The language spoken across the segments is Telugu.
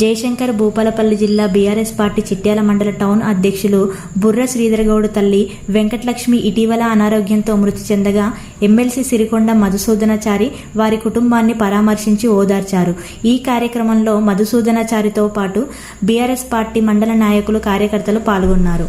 జయశంకర్ భూపాలపల్లి జిల్లా బీఆర్ఎస్ పార్టీ చిట్యాల మండల టౌన్ అధ్యక్షులు బుర్ర శ్రీధరగౌడ్ తల్లి వెంకటలక్ష్మి ఇటీవల అనారోగ్యంతో మృతి చెందగా ఎమ్మెల్సీ సిరికొండ మధుసూదనాచారి వారి కుటుంబాన్ని పరామర్శించి ఓదార్చారు. ఈ కార్యక్రమంలో మధుసూదనాచారితో పాటు బీఆర్ఎస్ పార్టీ మండల నాయకులు కార్యకర్తలు పాల్గొన్నారు.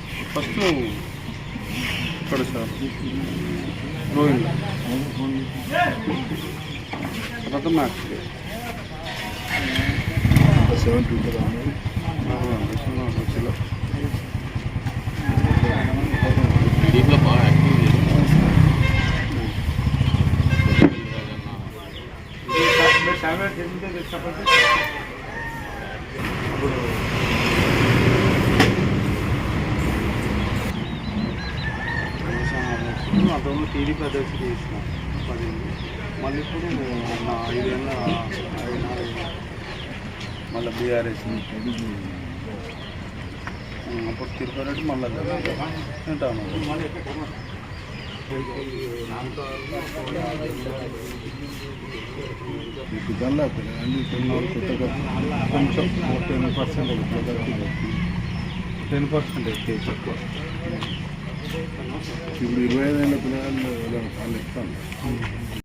వెళ్ళేసి ఒకసారి ఎక్కడ తీసుకున్నట్టు మ్యాథ్స్కి వెళ్ళి ఫస్ట్ ఇక్కడ సార్ రోహింగ్ తర్వాత మ్యాథ్స్కి సెవెంటీ ఉంటుందా వచ్చిలో దీంట్లో బాగా యాక్టివ్ అతను టీడీపీ అధ్యక్షుడు చేసిన పది మళ్ళీ ఇప్పుడు నా ఐదేళ్ళ ఐదున్నర మళ్ళీ బీఆర్ఎస్ అప్పుడు తిరుపతి మళ్ళీ తింటాను మీకు అన్ని కొత్తగా కొంచెం టెన్ పర్సెంట్ టెన్ పర్సెంట్ ఎక్కువ Si me rueden lo que le dan al estándar.